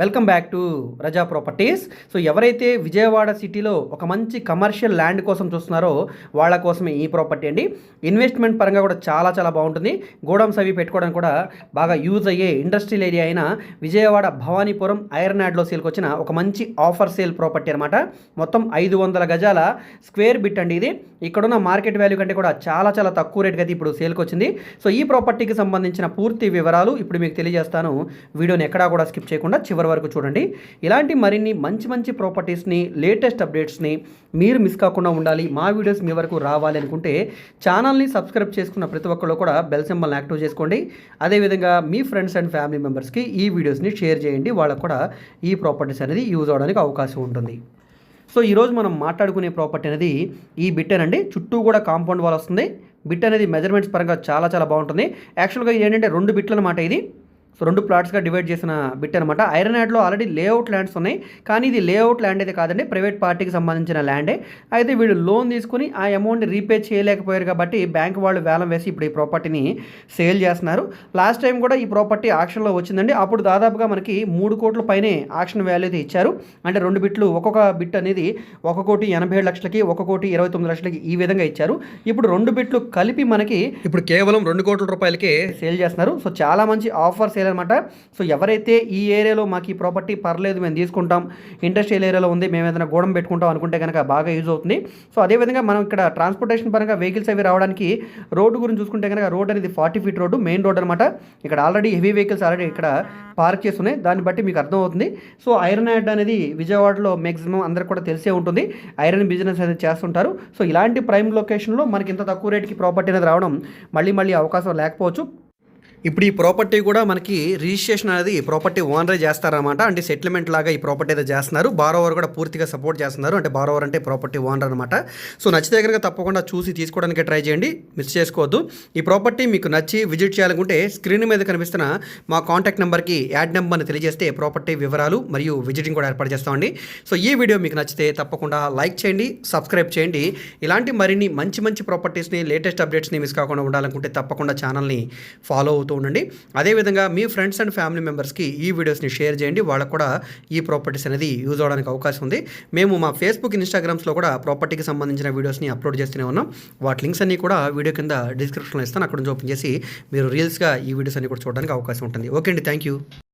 Welcome back to Raza Properties so ఎవరైతే విజయవాడ సిటీలో ఒక మంచి కమర్షియల్ ల్యాండ్ కోసం చూస్తున్నారో వాళ్ళ కోసమే ఈ ప్రాపర్టీ అండి. ఇన్వెస్ట్మెంట్ పరంగా కూడా చాలా చాలా బాగుంటుంది. గోడౌన్స్ అవి పెట్టుకోవడానికి కూడా బాగా యూజ్ అయ్యే ఇండస్ట్రియల్ ఏరియా అయిన విజయవాడ భవానీపురం ఐరన్ యాడ్లో సేల్కి వచ్చిన ఒక మంచి ఆఫర్ సేల్ ప్రాపర్టీ అనమాట మొత్తం ఐదు వందల గజాల స్క్వేర్ బిట్ అండి ఇది. ఇక్కడున్న మార్కెట్ వాల్యూ కంటే కూడా చాలా చాలా తక్కువ రేట్కి అయితే ఇప్పుడు సేల్కి వచ్చింది సో ఈ ప్రాపర్టీకి సంబంధించిన పూర్తి వివరాలు ఇప్పుడు మీకు తెలియజేస్తాను. వీడియోని ఎక్కడా కూడా స్కిప్ చేయకుండా చివరి వరకు చూడండి. ఇలాంటి మరిన్ని మంచి మంచి ప్రాపర్టీస్ని లేటెస్ట్ అప్డేట్స్ని మీరు మిస్ కాకుండా ఉండాలి. మా వీడియోస్ మీ వరకు రావాలి అనుకుంటే ఛానల్ని సబ్స్క్రైబ్ చేసుకున్న ప్రతి ఒక్కరు కూడా బెల్ సింబల్ని యాక్టివ్ చేసుకోండి. అదేవిధంగా మీ ఫ్రెండ్స్ అండ్ ఫ్యామిలీ మెంబర్స్కి ఈ వీడియోస్ని షేర్ చేయండి. వాళ్ళకు కూడా ఈ ప్రాపర్టీస్ అనేది యూజ్ అవడానికి అవకాశం ఉంటుంది. సో ఈరోజు మనం మాట్లాడుకునే ప్రాపర్టీ అనేది ఈ బిట్టెన్ అండి చుట్టూ కూడా కాంపౌండ్ వాల్ వస్తుంది. బిట్ అనేది మెజర్మెంట్స్ పరంగా చాలా చాలా బాగుంటుంది. యాక్చువల్గా ఇది ఏంటంటే రెండు బిట్లు అనమాట ఇది. సో రెండు ప్లాట్స్గా డివైడ్ చేసిన బిట్ అనమాట ఐరన్ యాడ్లో ఆల్రెడీ లేఅవుట్ ల్యాండ్స్ ఉన్నాయి. కానీ ఇది లేఅవుట్ ల్యాండ్ అయితే కాదండి. ప్రైవేట్ పార్టీకి సంబంధించిన ల్యాండే. అయితే వీళ్ళు లోన్ తీసుకుని ఆ అమౌంట్ని రీపే చేయలేకపోయారు కాబట్టి బ్యాంక్ వాళ్ళు వేలం వేసి ఇప్పుడు ఈ ప్రాపర్టీని సేల్ చేస్తున్నారు. లాస్ట్ టైం కూడా ఈ ప్రాపర్టీ ఆక్షన్లో వచ్చిందండి. అప్పుడు దాదాపుగా మనకి మూడు కోట్ల పైనే ఆక్షన్ వాల్యూ అయితే ఇచ్చారు. అంటే రెండు బిట్లు ఒక్కొక్క బిట్ అనేది ఒక కోటి ఎనభై ఏడు లక్షలకి ఒక కోటి ఇరవై తొమ్మిది లక్షలకి ఈ విధంగా ఇచ్చారు. ఇప్పుడు రెండు బిట్లు కలిపి మనకి ఇప్పుడు కేవలం రెండు కోట్ల రూపాయలకే సేల్ చేస్తున్నారు. సో చాలా మంచి ఆఫర్ సేల్ అనమాట సో ఎవరైతే ఈ ఏరియాలో మాకు ఈ ప్రాపర్టీ పర్లేదు మేము తీసుకుంటాం ఇండస్ట్రియల్ ఏరియాలో ఉంది మేము ఏదైనా గోడం పెట్టుకుంటాం అనుకుంటే కనుక బాగా యూజ్ అవుతుంది. సో అదేవిధంగా మనం ఇక్కడ ట్రాన్స్పోర్టేషన్ పరంగా వెహికల్స్ అవి రావడానికి రోడ్డు గురించి చూసుకుంటే కనుక రోడ్ అనేది forty feet road main road అనమాట ఇక్కడ ఆల్రెడీ హెవీ వెహికల్స్ ఆల్రెడీ ఇక్కడ పార్క్ చేస్తున్నాయి. దాన్ని బట్టి మీకు అర్థమవుతుంది. సో ఐరన్ యాడ్ అనేది విజయవాడలో మ్యాక్సిమం అందరికి కూడా తెలిసే ఉంటుంది. ఐరన్ బిజినెస్ అనేది చేస్తుంటారు. సో ఇలాంటి ప్రైమ్ లొకేషన్లో మనకి ఇంత తక్కువ రేట్కి ప్రాపర్టీ అనేది రావడం మళ్ళీ మళ్ళీ అవకాశం లేకపోవచ్చు. ఇప్పుడు ఈ ప్రాపర్టీ కూడా మనకి రిజిస్ట్రేషన్ అనేది ప్రాపర్టీ ఓనరే చేస్తారనమాట అంటే సెటిల్మెంట్ లాగా ఈ ప్రాపర్టీ అయితే చేస్తున్నారు. బారోవర్ కూడా పూర్తిగా సపోర్ట్ చేస్తున్నారు. అంటే బారోవర్ అంటే ప్రాపర్టీ ఓనర్ అనమాట సో నచ్చితే కనుక తప్పకుండా చూసి తీసుకోవడానికి ట్రై చేయండి. మిస్ చేసుకోవద్దు. ఈ ప్రాపర్టీ మీకు నచ్చి విజిట్ చేయాలనుకుంటే స్క్రీన్ మీద కనిపిస్తున్న మా కాంటాక్ట్ నెంబర్కి యాడ్ నెంబర్ని తెలియజేస్తే ప్రాపర్టీ వివరాలు మరియు విజిటింగ్ కూడా ఏర్పాటు చేస్తామండి సో ఈ వీడియో మీకు నచ్చితే తప్పకుండా లైక్ చేయండి సబ్స్క్రైబ్ చేయండి. ఇలాంటి మరిన్ని మంచి మంచి ప్రాపర్టీస్ని లేటెస్ట్ అప్డేట్స్ని మిస్ కాకుండా ఉండాలనుకుంటే తప్పకుండా ఛానల్ని ఫాలో అవుతూ ఉండండి. అదేవిధంగా మీ ఫ్రెండ్స్ అండ్ ఫ్యామిలీ మెంబర్స్కి ఈ వీడియోస్ని షేర్ చేయండి. వాళ్ళకు కూడా ఈ ప్రాపర్టీస్ అనేది యూజ్ అవడానికి అవకాశం ఉంది. మేము మా ఫేస్బుక్ ఇన్స్టాగ్రామ్స్లో కూడా ప్రాపర్టీకి సంబంధించిన వీడియోస్ని అప్లోడ్ చేస్తూనే ఉన్నాం. వాటి లింక్స్ అన్ని కూడా వీడియో కింద డిస్క్రిప్షన్లో ఇస్తాను. అక్కడ నుంచి ఓపెన్ చేసి మీరు రీల్స్గా ఈ వీడియోస్ అన్ని కూడా చూడడానికి అవకాశం ఉంటుంది. ఓకే అండి. Thank you